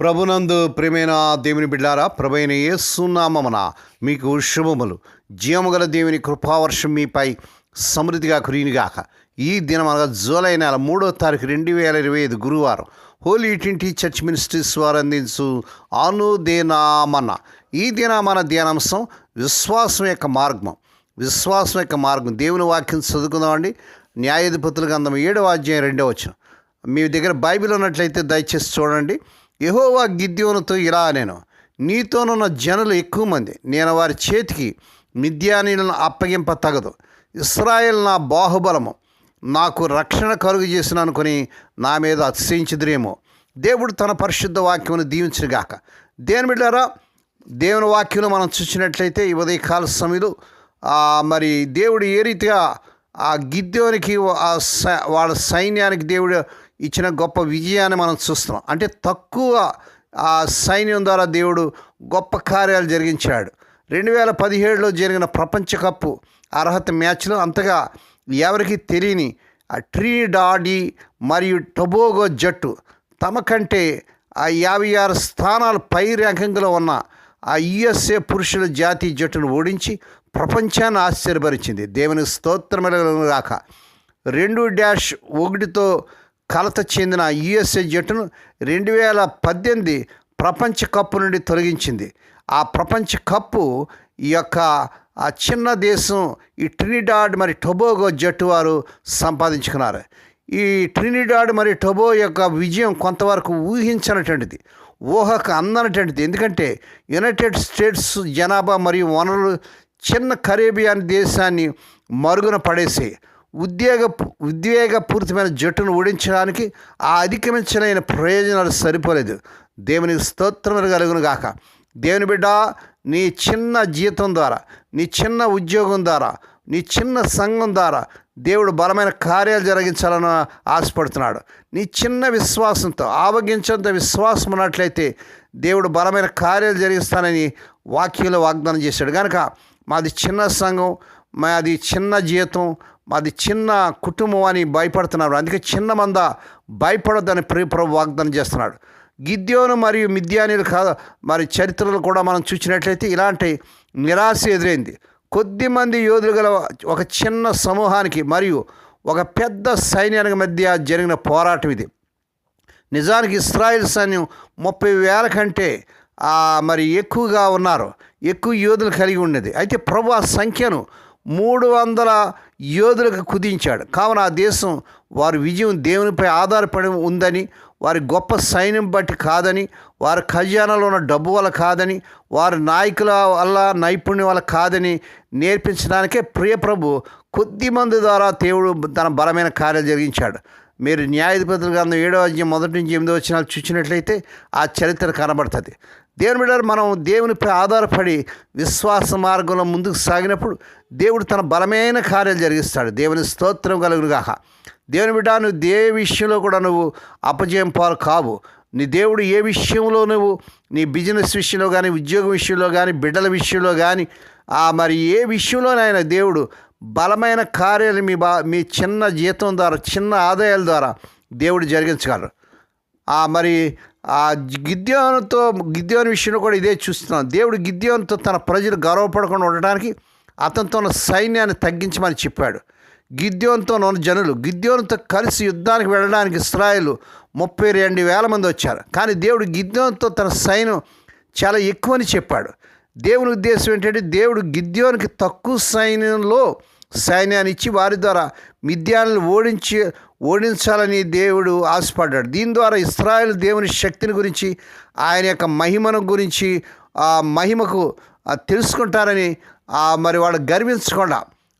ప్రభునందు ప్రేమైన దేవుని బిడ్డారా ప్రభైన యేసునామమున మీకు శుభములు. జీవముగల దేవుని కృపావర్షం మీపై సమృద్ధిగా కురినిగాక ఈ దినం అనగా జూలై నెల మూడో తారీఖు రెండు వేల ఇరవై ఐదు గురువారం హోలీ ట్వంటీ చర్చ్ మినిస్ట్రీస్ వారు అందించు అనుదేనామన. ఈ దినామన ధ్యానాంశం విశ్వాసం యొక్క మార్గం. విశ్వాసం యొక్క మార్గం. దేవుని వాక్యం చదువుకుందామండి న్యాయాధిపతుల గంధం ఏడవ అధ్యాయం రెండవ వచ్చిన మీ దగ్గర బైబిల్ ఉన్నట్లయితే దయచేసి చూడండి. యహోవా గిద్యోనుతో ఇలా నేను. నీతోనున్న జనులు ఎక్కువ మంది. నేను వారి చేతికి మిద్యానీలను అప్పగింప తగదు. ఇస్రాయేల్ నా బాహుబలము. నాకు రక్షణ కలుగు చేసిన అనుకుని నా మీద అతిశయించదురేమో. దేవుడు తన పరిశుద్ధ వాక్యమును దీవించుగాక దేని బిడ్డారా దేవుని వాక్యంలో మనం చూసినట్లయితే ఈ ఉదయకాల సమయంలో మరి దేవుడు ఏ రీతిగా ఆ గిద్యోనికి ఆ వాళ్ళ సైన్యానికి దేవుడు ఇచ్చిన గొప్ప విజయాన్ని మనం చూస్తున్నాం. అంటే తక్కువ ఆ సైన్యం ద్వారా దేవుడు గొప్ప కార్యాలు జరిగించాడు. రెండు వేల పదిహేడులో జరిగిన ప్రపంచ కప్పు అర్హత మ్యాచ్లో అంతగా ఎవరికి తెలియని ఆ ట్రీడాడి మరియు టొబోగో జట్టు తమ కంటే ఆ యాభై ఆరు స్థానాలు పై ర్యాంకింగ్లో ఉన్న ఆ యుఎస్ఏ పురుషుల జాతీయ జట్టును ఓడించి ప్రపంచాన్ని ఆశ్చర్యపరిచింది. దేవుని స్తోత్రముగాక రెండు డ్యాష్ ఒకటితో కలత చెందిన యుఎస్ఏ జట్టును రెండు వేల పద్దెనిమిది ప్రపంచ కప్పు నుండి తొలగించింది. ఆ ప్రపంచ కప్పు ఈ యొక్క ఆ చిన్న దేశం ఈ ట్రినిడాడ్ మరి టొబోగో జట్టు వారు సంపాదించుకున్నారు. ఈ ట్రినిడాడ్ మరి టొబో యొక్క విజయం కొంతవరకు ఊహించినటువంటిది ఊహకు అందనటువంటిది. ఎందుకంటే యునైటెడ్ స్టేట్స్ జనాభా మరియు వనరులు చిన్న కరేబియన్ దేశాన్ని మరుగున పడేసి ఉద్యోగ ఉద్వేగపూరితమైన జట్టును ఓడించడానికి ఆ అధిగమించలేని ప్రయోజనాలు సరిపోలేదు. దేవుని స్తోత్రములు కలుగును గాక. దేవుని బిడ్డ నీ చిన్న జీతం ద్వారా నీ చిన్న ఉద్యోగం ద్వారా నీ చిన్న సంఘం ద్వారా దేవుడు బలమైన కార్యాలు జరిగించాలని ఆశపడుతున్నాడు. నీ చిన్న విశ్వాసంతో ఆవగించేంత విశ్వాసం ఉన్నట్లయితే దేవుడు బలమైన కార్యాలు జరిగిస్తానని వాక్యంలో వాగ్దానం చేశాడు. కనుక మాది చిన్న సంఘం మాది చిన్న జీతం మాది చిన్న కుటుంబం అని భయపడుతున్నారు. అందుకే చిన్న మంద భయపడొద్దని ప్రియప్రభు వాగ్దానం చేస్తున్నాడు. గిద్యోను మరియు మిద్యానీలు కాదు మరి చరిత్రలు కూడా మనం చూసినట్లయితే ఇలాంటి నిరాశ ఎదురైంది. కొద్ది మంది యోధులు గల ఒక చిన్న సమూహానికి మరియు ఒక పెద్ద సైన్యానికి మధ్య జరిగిన పోరాటం ఇది. నిజానికి ఇస్రాయిల్ సైన్యం ముప్పై వేల కంటే మరి ఎక్కువగా ఉన్నారు. ఎక్కువ యోధులు కలిగి ఉన్నది అయితే ప్రభు ఆ సంఖ్యను మూడు వందల యోధులకు కుదించాడు. కావున ఆ దేశం వారి విజయం దేవునిపై ఆధారపడి ఉందని వారి గొప్ప సైన్యం బట్టి కాదని వారి ఖజానాలో ఉన్న డబ్బు వల్ల కాదని వారి నాయకుల వల్ల నైపుణ్యం వల్ల కాదని నేర్పించడానికే ప్రియప్రభు కొద్ది మంది ద్వారా దేవుడు తన బలమైన కార్యాలు జరిగించాడు. మీరు న్యాయాధిపతుల గ్రంథం ఏడో అధ్యాయం మొదటి నుంచి ఎనిమిదో వచ్చినాలు చూసినట్లయితే ఆ చరిత్ర కనబడుతుంది. దేవుని బిడ్డ మనం దేవునిపై ఆధారపడి విశ్వాస మార్గంలో ముందుకు సాగినప్పుడు దేవుడు తన బలమైన కార్యాలు జరిగిస్తాడు. దేవుని స్తోత్రం కలుగునుగాక. దేవుని బిడ్డ నువ్వు దే విషయంలో కూడా నువ్వు అపజయం పాలు కావు. నీ దేవుడు ఏ విషయంలో నువ్వు నీ బిజినెస్ విషయంలో కానీ ఉద్యోగం విషయంలో కానీ బిడ్డల విషయంలో కానీ ఆ మరి ఏ విషయంలోనైనా దేవుడు బలమైన కార్యాలు మీ బా మీ చిన్న జీతం ద్వారా చిన్న ఆదాయాల ద్వారా దేవుడు జరిగించగలరు. ఆ మరి ఆ గిద్యోనుతో గిద్యోని విషయంలో కూడా ఇదే చూస్తున్నాం. దేవుడు గిద్యోనుతో తన ప్రజలు గర్వపడకుండా ఉండడానికి అతనితో ఉన్న సైన్యాన్ని తగ్గించమని చెప్పాడు. గిద్యోన్తో ఉన్న జనులు గిద్యోనుతో కలిసి యుద్ధానికి వెళ్ళడానికి ఇస్రాయేల్ ముప్పై రెండు వేల మంది వచ్చారు. కానీ దేవుడు గిద్యోన్తో తన సైన్యం చాలా ఎక్కువని చెప్పాడు. దేవుని ఉద్దేశం ఏంటంటే దేవుడు గిద్యోనికి తక్కువ సైన్యంలో సైన్యాన్ని ఇచ్చి వారి ద్వారా మిద్యాలను ఓడించి ఓడించాలని దేవుడు ఆశపడ్డాడు. దీని ద్వారా ఇస్రాయల్ దేవుని శక్తిని గురించి ఆయన యొక్క మహిమను గురించి ఆ మహిమకు తెలుసుకుంటారని మరి వాళ్ళు గర్వించకుండా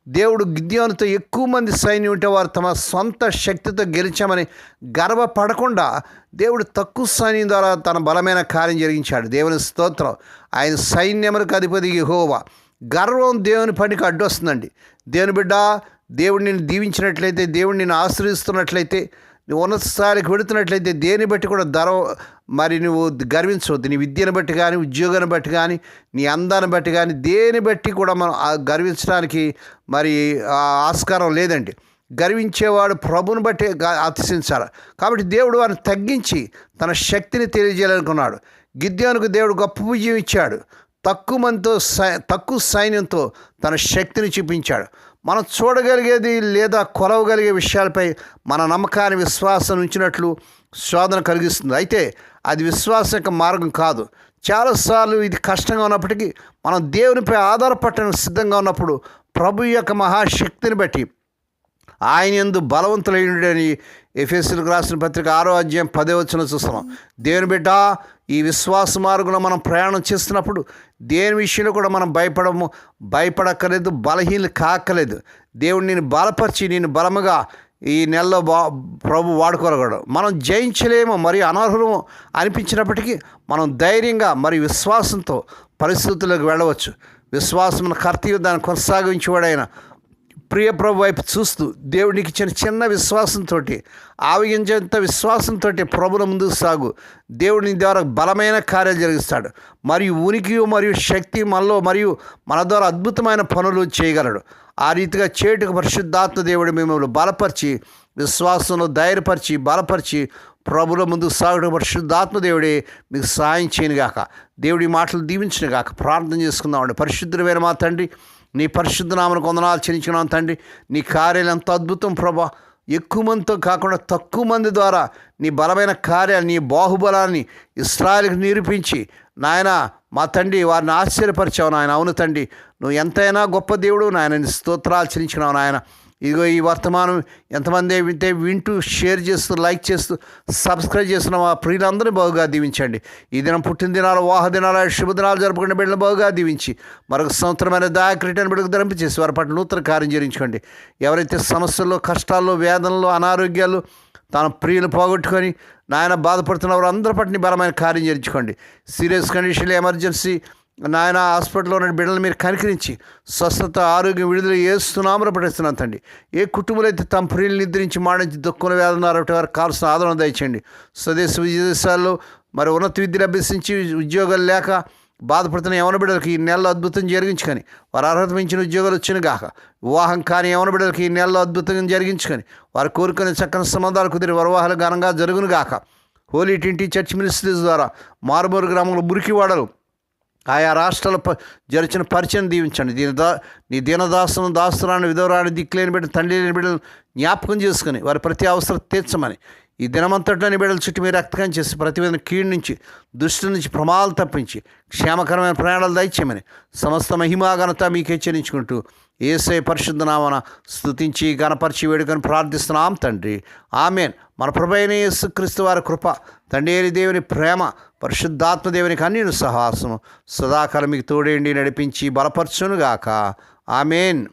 దేవుడు గిద్యోనుతో ఎక్కువ మంది సైన్యం ఉంటే వారు తమ సొంత శక్తితో గెలిచామని గర్వపడకుండా దేవుడు తక్కువ సైన్యం ద్వారా తన బలమైన కార్యం జరిగించాడు. దేవుని స్తోత్రం. ఆయన సైన్యములకు అధిపతి యెహోవా. గర్వం దేవుని పనికి అడ్డొస్తుందండి దేవుని బిడ్డ దేవుడు నిన్ను దీవించినట్లయితే దేవుడు నిన్ను ఆశ్రయిస్తున్నట్లయితే నువ్వు ఉన్నత స్థాయికి వెళుతున్నట్లయితే దేని బట్టి కూడా ధర మరి నువ్వు గర్వించవద్దు. నీ విద్యను బట్టి కానీ ఉద్యోగాన్ని బట్టి కానీ నీ అందాన్ని బట్టి కానీ దేని బట్టి కూడా మనం గర్వించడానికి మరి ఆస్కారం లేదండి. గర్వించేవాడు ప్రభుని బట్టి అతిశించాలి కాబట్టి దేవుడు వారిని తగ్గించి తన శక్తిని తెలియజేయాలనుకున్నాడు. గిద్యోనుకు దేవుడు గొప్ప విజయం ఇచ్చాడు. తక్కువ మందితో సై తక్కువ సైన్యంతో తన శక్తిని చూపించాడు. మనం చూడగలిగేది లేదా కొలవగలిగే విషయాలపై మన నమ్మకాన్ని విశ్వాసం ఉంచినట్లు శోధన కలిగిస్తుంది. అయితే అది విశ్వాసం యొక్క మార్గం కాదు. చాలాసార్లు ఇది కష్టంగా ఉన్నప్పటికీ మనం దేవునిపై ఆధారపడటానికి సిద్ధంగా ఉన్నప్పుడు ప్రభు యొక్క మహాశక్తిని బట్టి ఆయన ఎందు బలవంతులైనడని ఎఫ్ఎస్సీలకు రాసిన పత్రిక ఆరో అధ్యాయం పదే వచ్చిన చూస్తున్నాం. దేవుని బిడ్డ ఈ విశ్వాస మార్గంలో మనం ప్రయాణం చేస్తున్నప్పుడు దేని విషయంలో కూడా మనం భయపడము భయపడక్కర్లేదు బలహీనలు కాక్కలేదు దేవుడు నేను బలపరిచి నేను బలముగా ఈ నెలలో బా ప్రభు వాడుకోగలడు మనం జయించలేము మరియు అనర్హులము అనిపించినప్పటికీ మనం ధైర్యంగా మరియు విశ్వాసంతో పరిస్థితులకు వెళ్ళవచ్చు. విశ్వాసం కర్తీయ దాన్ని కొనసాగించేవాడైన ప్రియ ప్రభు వైపు చూస్తూ దేవుడికి ఇచ్చిన చిన్న విశ్వాసంతో ఆవగించేంత విశ్వాసంతో ప్రభుల ముందుకు సాగు. దేవుడిని ద్వారా బలమైన కార్యాలు జరిగిస్తాడు. మరియు ఉనికి మరియు శక్తి మనలో మరియు మన ద్వారా అద్భుతమైన పనులు చేయగలడు. ఆ రీతిగా చేటుకు పరిశుద్ధాత్మ దేవుడు మిమ్మల్ని బలపరిచి విశ్వాసంలో ధైర్యపరిచి బలపరిచి ప్రభుల ముందుకు సాగుడు పరిశుద్ధాత్మ దేవుడే మీకు సహాయం చేయను గాక దేవుడి మాటలు దీవించిన గాక ప్రార్థన చేసుకుందామండి. పరిశుద్ధమైన మా తండ్రి నీ పరిశుద్ధనామను కొందనాలు చెల్లించుకున్నాను తండ్రి. నీ కార్యాలు ఎంత అద్భుతం ప్రభా. ఎక్కువ మందితో కాకుండా తక్కువ మంది ద్వారా నీ బలమైన కార్యాలు నీ బాహుబలాన్ని ఇస్రాయల్కి నిరూపించి నాయన మా తండ్రి వారిని ఆశ్చర్యపరిచావు నాయన. అవును తండ్రి నువ్వు ఎంతైనా గొప్ప దేవుడు నాయన నీ స్తోత్రాలు చెల్లించినావు నాయన. ఇదిగో ఈ వర్తమానం ఎంతమంది వింటే వింటూ షేర్ చేస్తూ లైక్ చేస్తూ సబ్స్క్రైబ్ చేస్తున్న మా ప్రియులందరినీ బాగుగా దీవించండి. ఈ దినం పుట్టిన దినాలు వాహ దినాలు శుభదినాలు జరుపుకునే బిడ్డలు బాగుగా దీవించి మరొక సంవత్సరమైన దాయక్రీటని బిడ్డకు ధరింపచేసి వారి పట్ల నూతన కార్యం చేయించుకోండి. ఎవరైతే సమస్యల్లో కష్టాల్లో వేదనలు అనారోగ్యాలు తన ప్రియులు పోగొట్టుకొని నాయన బాధపడుతున్న వారు అందరి పట్టిని బలమైన కార్యం చేయించుకోండి. సీరియస్ కండిషన్లు ఎమర్జెన్సీ నాయన హాస్పిటల్లో ఉన్న బిడ్డలు మీరు కనికరించి స్వస్థత ఆరోగ్యం విడుదల చేస్తున్నామని పడిస్తున్నాను తండ్రి. ఏ కుటుంబాలు అయితే తమ ప్రియులు నిద్రించి మాడించి దుఃఖం వేదన్నారు వారికి కావాల్సిన ఆదరణ దయచేయండి. స్వదేశ విదేశాల్లో మరి ఉన్నత విద్యలు అభ్యసించి ఉద్యోగాలు లేక బాధపడుతున్న యవన బిడ్డలకి ఈ నెలలో అద్భుతం జరిగించుకొని వారు అర్హత మించిన ఉద్యోగాలు వచ్చిన గాక వివాహం కాని యవన బిడ్డలకి ఈ నెలలో అద్భుతంగా జరిగించుకొని వారు కోరుకునే చక్కని సంబంధాలు కుదిరి వరవాహాలు ఘనంగా జరుగును గాక. హోలీ టింటి చర్చ్ మినిస్ట్రీస్ ద్వారా మారుమూరు గ్రామంలో మురికివాడలు ఆయా రాష్ట్రాల ప జరిచిన పరిచయం దీవించండి. దీని దా నీ దీనదాసును దాసురాన్ని విధవరాన్ని దిక్కులేని బిడ్డ తండ్రి లేని బిడ్డలు జ్ఞాపకం చేసుకుని వారి ప్రతి అవసరం తీర్చమని ఈ దినమంతట్లోని బిడ్డల చుట్టూ మీరు రక్తకం చేసి ప్రతివేదన కీడు నుంచి దుష్టి నుంచి ప్రమాదాలు తప్పించి క్షేమకరమైన ప్రయాణాలు దయచేయమని సమస్త మహిమాఘనత మీకు హెచ్చరించుకుంటూ ఏసై పరిశుద్ధ నామన గణపరిచి వేడుకొని ప్రార్థిస్తున్నాం తండ్రి. ఆమెన్. మన ప్రభైన యేసుక్రీస్తు వారి కృప తండేరి దేవుని ప్రేమ పరిశుద్ధాత్మ దేవునికి అన్నిను సహాసము సదాకాలం మీకు తోడేండి నడిపించి బలపరచునుగాక. ఆమెన్.